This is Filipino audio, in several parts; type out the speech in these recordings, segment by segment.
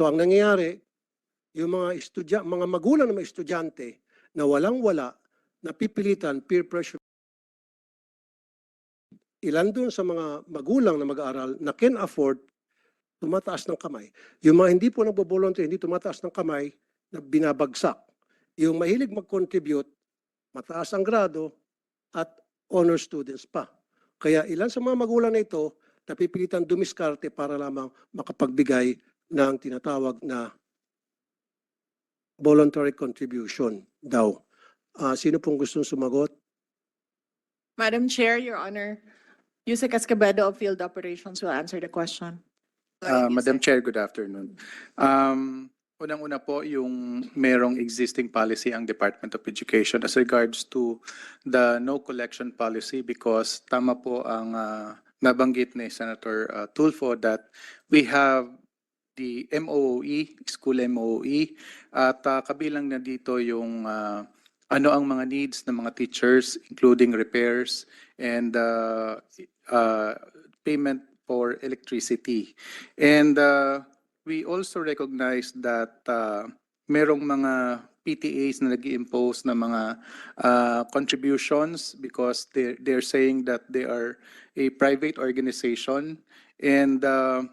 So ang nangyayari, yung mga estudya, mga magulang ng mga estudyante na walang-wala, napipilitan peer pressure. Ilan doon sa mga magulang na mag-aaral na can afford, tumataas ng kamay. Yung mga hindi po nagbo-volunteer, hindi tumataas ng kamay, na binabagsak. Yung mahilig mag-contribute, mataas ang grado, at honor students pa. Kaya ilan sa mga magulang na ito, napipilitan dumiskarte para lamang makapagbigay ng tinatawag na voluntary contribution daw. Ah, sino pong gustong sumagot? Madam Chair, Your Honor, Yusek Escobedo of Field Operations will answer the question. Uh, Madam Chair, good afternoon. Um, Unang-una po, yung merong existing policy ang Department of Education as regards to the no collection policy because tama po ang uh, nabanggit ni Senator uh, Tulfo that we have the MOE, school MOE, at uh, kabilang na dito yung uh, ano ang mga needs ng mga teachers, including repairs and uh, uh, payment for electricity. And uh, we also recognize that uh, merong mga PTAs na nag impose na mga uh, contributions because they're, they're saying that they are a private organization and uh,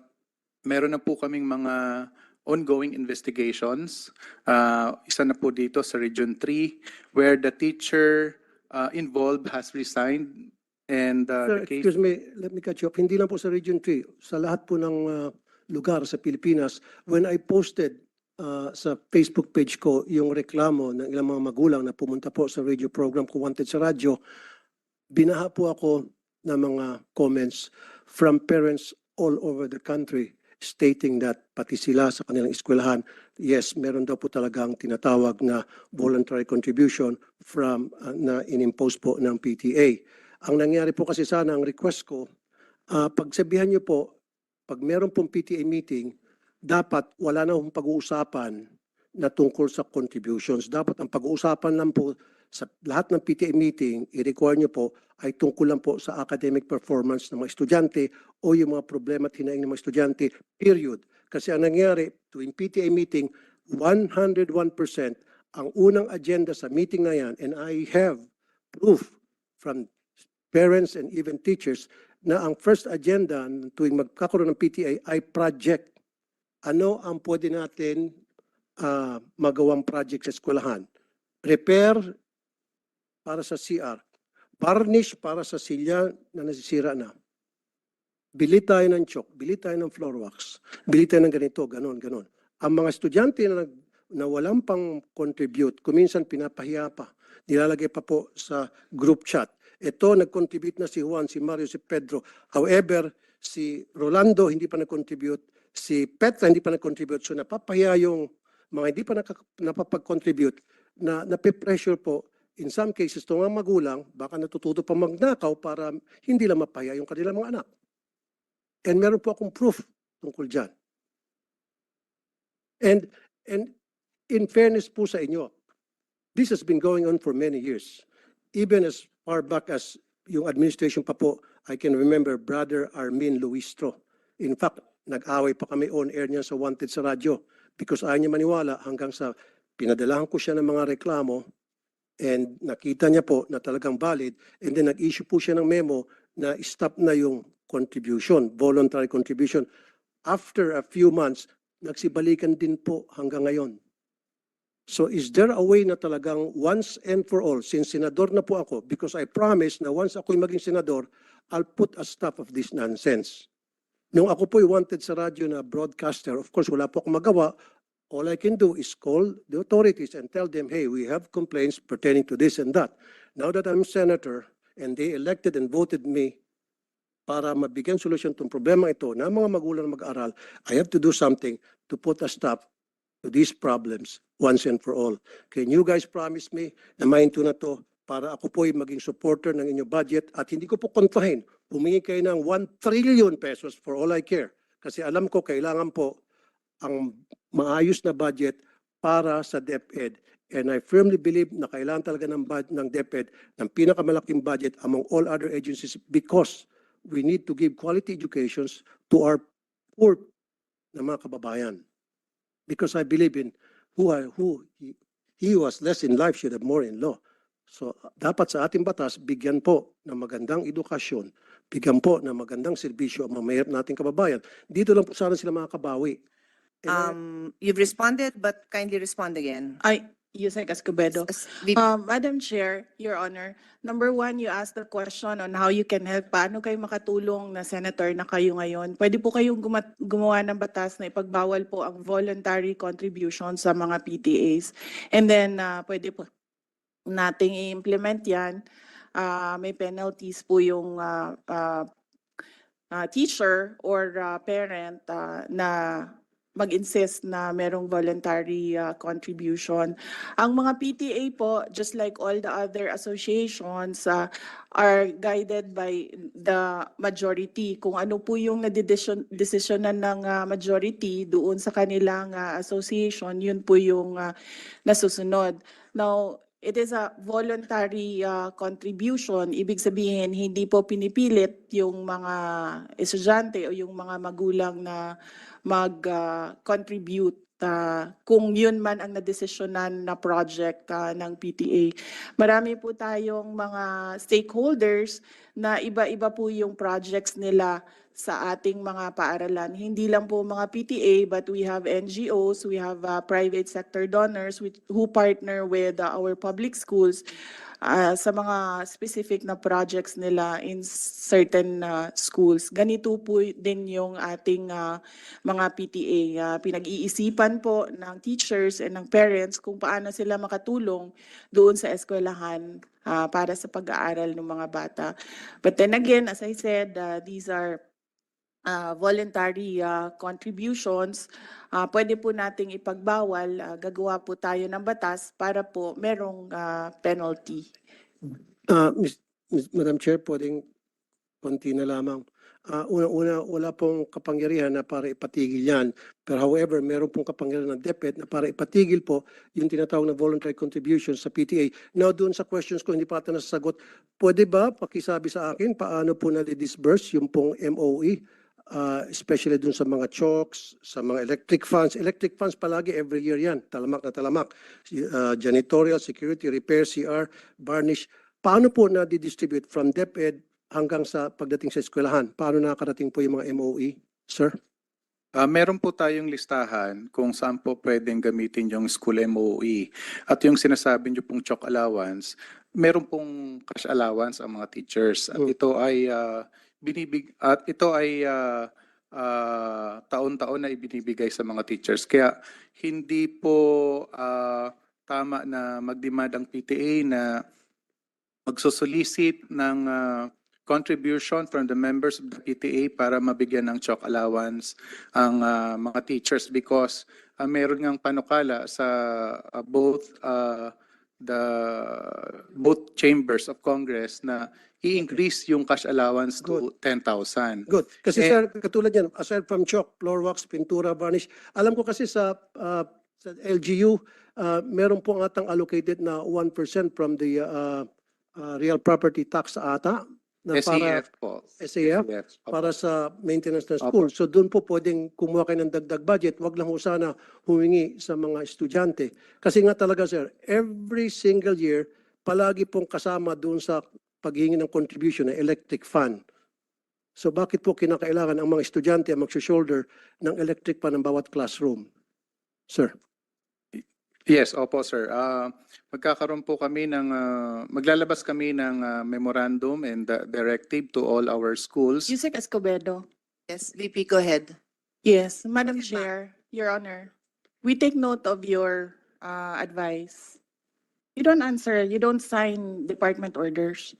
meron na po kaming mga ongoing investigations. Uh, isa na po dito sa Region 3 where the teacher uh, involved has resigned and uh, Sir, the case excuse me, let me cut you off. Hindi lang po sa Region 3, sa lahat po ng ah, lugar sa Pilipinas, when I posted ah, sa Facebook page ko yung reklamo ng ilang mga magulang na pumunta po sa radio program ko Wanted sa radyo, binaha po ako ng mga comments from parents all over the country stating that pati sila sa kanilang eskwelahan, yes, meron daw po talagang tinatawag na voluntary contribution from ah, na inimpose po ng PTA. Ang nangyari po kasi sana, ang request ko, ah, pagsabihan niyo po, pag meron pong PTA meeting, dapat wala na pag-uusapan na tungkol sa contributions. Dapat ang pag-uusapan lang po sa lahat ng PTA meeting, i-require niyo po, ay tungkol lang po sa academic performance ng mga estudyante o yung mga problema at hinaing ng mga estudyante, period. Kasi ang nangyari, tuwing PTA meeting, 101% ang unang agenda sa meeting na yan, and I have proof from parents and even teachers na ang first agenda tuwing magkakaroon ng PTA ay project. Ano ang pwede natin ah, magawang project sa eskwelahan? Repair para sa CR. Varnish para sa silya na nasisira na. Bili tayo ng chalk, bili tayo ng floor wax, bili tayo ng ganito, ganon, ganon. Ang mga estudyante na, nag, na walang pang contribute, kuminsan pinapahiya pa, nilalagay pa po sa group chat. Ito, nag-contribute na si Juan, si Mario, si Pedro. However, si Rolando hindi pa nag-contribute, si Petra hindi pa nag-contribute. So napapahiya yung mga hindi pa napapag-contribute na nape-pressure po in some cases, itong mga magulang, baka natututo pa magnakaw para hindi lang mapahiya yung kanilang mga anak. And meron po akong proof tungkol dyan. And, and in fairness po sa inyo, this has been going on for many years. Even as far back as yung administration pa po, I can remember Brother Armin Luistro. In fact, nag-away pa kami on air niya sa Wanted sa radyo because ayaw niya maniwala hanggang sa pinadalahan ko siya ng mga reklamo and nakita niya po na talagang valid and then nag-issue po siya ng memo na stop na yung contribution, voluntary contribution. After a few months, nagsibalikan din po hanggang ngayon. So is there a way na talagang once and for all, since senador na po ako, because I promise na once ako'y maging senador, I'll put a stop of this nonsense. Nung ako po'y wanted sa radyo na broadcaster, of course wala po akong magawa, all I can do is call the authorities and tell them, hey, we have complaints pertaining to this and that. Now that I'm senator and they elected and voted me para mabigyan solusyon tong problema ito na mga magulang mag-aral, I have to do something to put a stop to these problems once and for all. Can you guys promise me na mainto na to para ako po'y maging supporter ng inyong budget at hindi ko po kontrahin. Humingi kayo ng 1 trillion pesos for all I care. Kasi alam ko kailangan po ang maayos na budget para sa DepEd. And I firmly believe na kailangan talaga ng, ng DepEd ng pinakamalaking budget among all other agencies because we need to give quality educations to our poor na mga kababayan. because I believe in who, I- who, he, he who has less in life should have more in law. So, dapat sa ating batas, bigyan po ng magandang edukasyon, bigyan po ng magandang serbisyo ang mga mahirap nating kababayan. Dito lang po sana sila makakabawi. I- Um, you've responded, but kindly respond again. Ay, Yusek Escobedo. As- VP Um, Madam Chair, Your Honor, number one, you asked the question on how you can help. Paano kayo makatulong na senator na kayo ngayon? Pwede po kayong guma- gumawa ng batas na ipagbawal po ang voluntary contribution sa mga PTAs. And then, uh, pwede po nating i-implement yan. Ah, may penalties po yung ah, ah, ah, teacher or ah, parent ah, na mag-insist na merong voluntary ah, contribution. Ang mga PTA po, just like all the other associations, ah, are guided by the majority. Kung ano po yung nadidesisyonan ng ah, majority doon sa kanilang ah, association, yun po yung ah, nasusunod. Now, it is a voluntary ah, contribution. Ibig sabihin, hindi po pinipilit yung mga estudyante o yung mga magulang na mag-contribute ah, kung yun man ang nadesisyonan na project ah, ng PTA. Marami po tayong mga stakeholders na iba-iba po yung projects nila sa ating mga paaralan. Hindi lang po mga PTA but we have NGOs, we have ah, private sector donors with, who partner with ah, our public schools ah, sa mga specific na projects nila in certain ah, schools. Ganito po din yung ating ah, mga PTA. Ah, pinag-iisipan po ng teachers and ng parents kung paano sila makatulong doon sa eskwelahan ah, para sa pag-aaral ng mga bata. But then again, as I said, ah, these are ah, voluntary ah, contributions. Ah, pwede po nating ipagbawal, ah, gagawa po tayo ng batas para po merong ah, penalty. Ah, Miss- Miss- Madam Chair, pwedeng konti na lamang. Ah, Una-una, wala pong kapangyarihan na para ipatigil yan. Pero however, meron pong kapangyarihan ng DepEd na para ipatigil po yung tinatawag na voluntary contribution sa PTA. Now, doon sa questions ko, hindi pa ata nasasagot. Pwede ba pakisabi sa akin paano po na-disburse yung pong MOE? Ah, especially dun sa mga chokes, sa mga electric funds. Electric funds palagi every year yan. Talamak na talamak. Ah, janitorial, security, repair, CR, varnish. Paano po na-distribute from DepEd hanggang sa pagdating sa eskwelahan? Paano nakakarating po yung mga MOE, sir? Ah, meron po tayong listahan kung saan po pwedeng gamitin yung school MOE. At yung sinasabi niyo pong chalk allowance, meron pong cash allowance ang mga teachers. At Mm. ito ay ah, binibig at ito ay ah, ah, taon-taon na ibinibigay sa mga teachers. Kaya hindi po ah, tama na mag-demand ang PTA na magsosolicit ng ah, contribution from the members of the PTA para mabigyan ng chalk allowance ang ah, mga teachers because ah, meron ngang panukala sa ah, both ah, the both chambers of Congress na i-increase yung cash allowance to 10,000. Good. Kasi Eh- sir, katulad yan, aside from chalk, floor wax, pintura, varnish, alam ko kasi sa, ah, sa LGU, ah, meron po atang allocated na 1% from the ah, ah, real property tax ata na para SAF po. SAF Opo. para sa maintenance ng school. So doon po pwedeng kumuha kayo ng dagdag budget. Wag lang ho sana humingi sa mga estudyante. Kasi nga talaga sir, every single year, palagi pong kasama doon sa paghingi ng contribution ng electric fund. So bakit po kinakailangan ang mga estudyante ang mag-shoulder ng electric fan ng bawat classroom? Sir, Yes, opo sir. Ah, magkakaroon po kami ng ah, maglalabas kami ng ah, memorandum and ah, directive to all our schools. Yusek Escobedo. Yes, VP, go ahead. Yes, Madam. Chair, Your Honor, we take note of your uh, advice. You don't answer, you don't sign department orders.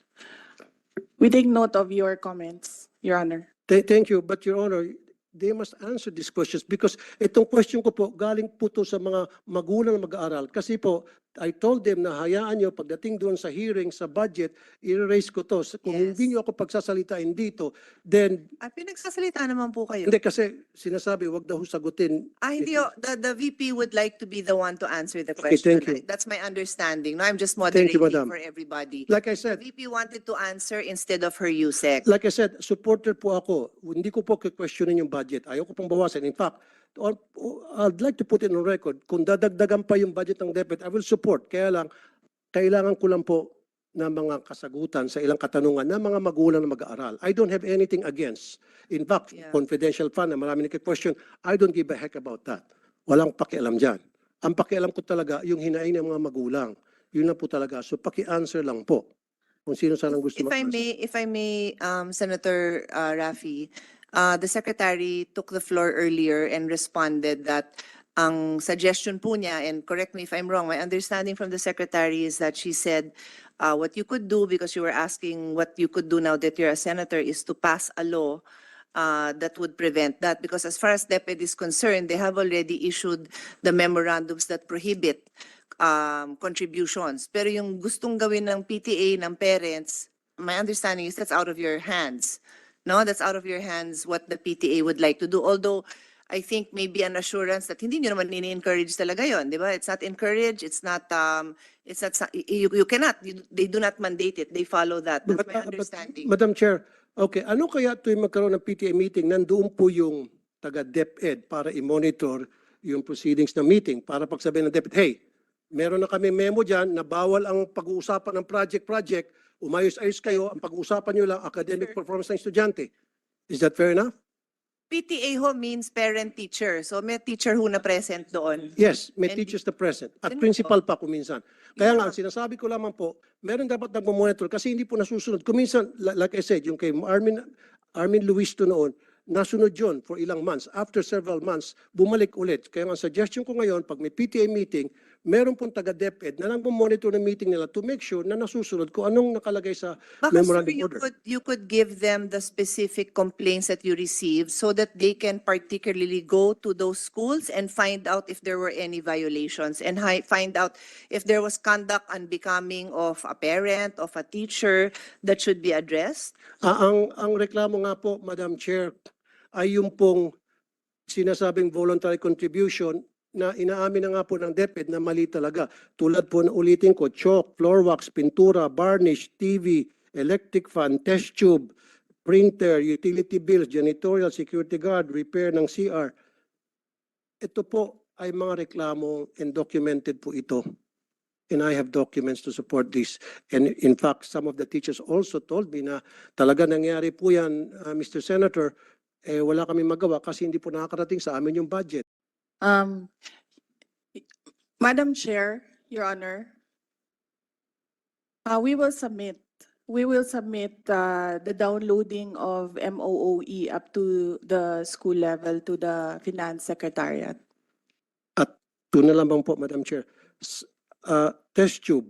We take note of your comments, Your Honor. Th- Thank you, but Your Honor, they must answer these questions because itong question ko po, galing po to sa mga magulang mag-aaral. Kasi po, I told them na hayaan nyo pagdating doon sa hearing, sa budget, i-raise ko to. Kung Yes. hindi nyo ako pagsasalitain dito, then, Ah, pinagsasalita naman po kayo. hindi kasi sinasabi, wag daw sagutin. Ah, hindi, oh, the, the VP would like to be the one to answer the Okay, question. thank you. That's my understanding. No, I'm just you, moderating madam. for everybody. Like I The said, VP wanted to answer instead of her USEC. like I said, supporter po ako. Hindi ko po questionin yung budget. Ayaw ko pong bawasan. In fact, or, or I'd like to put it on record, kung dadagdagan pa yung budget ng DepEd, I will support. Kaya lang, kailangan ko lang po ng mga kasagutan sa ilang katanungan ng mga magulang na mag-aaral. I don't have anything against. In fact, Yeah. confidential fund na marami I don't give a heck about that. Walang pakialam dyan. Ang pakialam ko talaga, yung hinaing ng mga magulang. Yun lang po talaga. So paki-answer lang po. Kung sino sanang gusto If I may, if I may, um, Senator uh, Rafi, uh, the secretary took the floor earlier and responded that ang suggestion po niya, and correct me if I'm wrong, my understanding from the secretary is that she said, uh, what you could do, because you were asking what you could do now that you're a senator, is to pass a law uh, that would prevent that. Because as far as DepEd is concerned, they have already issued the memorandums that prohibit um, contributions. Pero yung gustong gawin ng PTA, ng parents, my understanding is that's out of your hands. No, that's out of your hands what the PTA would like to do. Although, I think maybe an assurance that hindi nyo naman ini-encourage talaga yon, di ba? It's not encouraged, it's not, um, it's not, you, you cannot, you- they do not mandate it, they follow that. That's my uh, understanding. Madam Chair, okay, ano kaya tuwing magkaroon ng PTA meeting, nandoon po yung taga DepEd para i-monitor yung proceedings ng meeting para pagsabihin ng DepEd, hey, meron na kami memo dyan na bawal ang pag-uusapan ng project-project, umayos-ayos kayo, ang pag-uusapan nyo lang academic performance ng estudyante. Is that fair enough? PTA ho means parent-teacher, so may teacher ho na present doon. Yes, may And- teachers na present. At Ganun principal pa kuminsan. Kaya nga, ang sinasabi ko lamang po, meron dapat nagmamonitor kasi hindi po nasusunod. Kuminsan, li- like I said, yung kay Armin, Armin Luis to noon, nasunod yun for ilang months. After several months, bumalik ulit. Kaya nga, ang suggestion ko ngayon, pag may PTA meeting, meron pong taga-DepEd na nagmamonitor ng meeting nila to make sure na nasusunod kung anong nakalagay sa Baka sir, memorandum you order. could, you could give them the specific complaints that you received so that they can particularly go to those schools and find out if there were any violations and hi- find out if there was conduct unbecoming of a parent, of a teacher that should be addressed. Ah, ang, ang reklamo nga po, Madam Chair, ay yung pong sinasabing voluntary contribution na inaamin na nga po ng DepEd na mali talaga. Tulad po na ulitin ko, chalk, floor wax, pintura, varnish, TV, electric fan, test tube, printer, utility bills, janitorial, security guard, repair ng CR. Ito po ay mga reklamo and documented po ito. And I have documents to support this. And in fact, some of the teachers also told me na talaga nangyari po yan, uh, Mr. Senator, eh wala kami magawa kasi hindi po nakakarating sa amin yung budget. Um, Madam Chair, Your Honor, uh, we will submit, we will submit uh, the downloading of MOOE up to the school level to the Finance Secretariat. Ito na lamang po, Madam Chair. S- uh, test tube.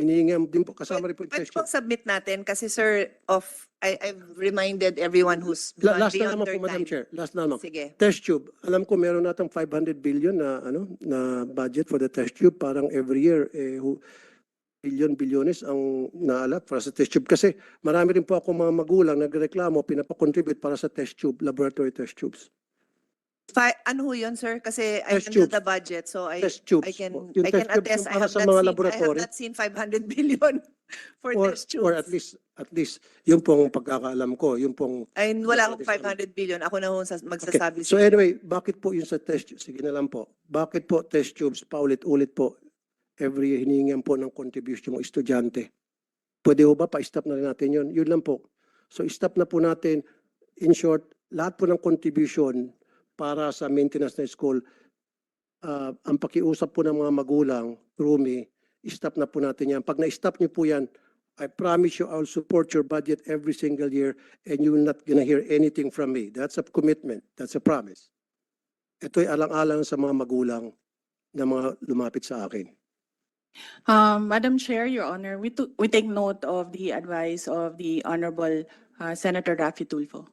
Hinihingi din po, kasama rin po yung Pwede pong submit natin kasi sir, of, I, I've reminded everyone who's La- gone last na beyond naman their po, Madam time. Chair. Last na naman. Sige. Test tube. Alam ko meron natang 500 billion na ano na budget for the test tube. Parang every year eh hu- billion bilyones ang naalat para sa test tube. Kasi marami rin po ako mga magulang nagreklamo, pinapakontribute para sa test tube, laboratory test tubes. Fi- ano ho yun, sir? Kasi I Test handle tubes. the budget, so I, Test tubes. I can, po. Yung I can test tubes attest, yung I para have sa not mga seen, I have laboratory. not seen 500 billion for Or, test tubes. or at least, at least, yung pong pagkakaalam ko, yung pong Ay, wala akong Test tubes. 500 billion. Ako na ho sa- Okay. magsasabi. So sa anyway, bakit po yung sa test tubes? Sige na lang po. Bakit po test tubes paulit-ulit po every hiningan po ng contribution ng estudyante? Pwede ho ba pa-stop na rin natin yun? Yun lang po. So stop na po natin. In short, lahat po ng contribution para sa maintenance ng school, ah, ang pakiusap po ng mga magulang, through me, stop na po natin yan. Pag na-stop niyo po yan, I promise you I'll support your budget every single year and you will not gonna hear anything from me. That's a commitment. That's a promise. Ito'y alang-alang sa mga magulang na mga lumapit sa akin. Um, Madam Chair, Your Honor, we we take note of the advice of the Honorable uh, Senator Raffy Tulfo.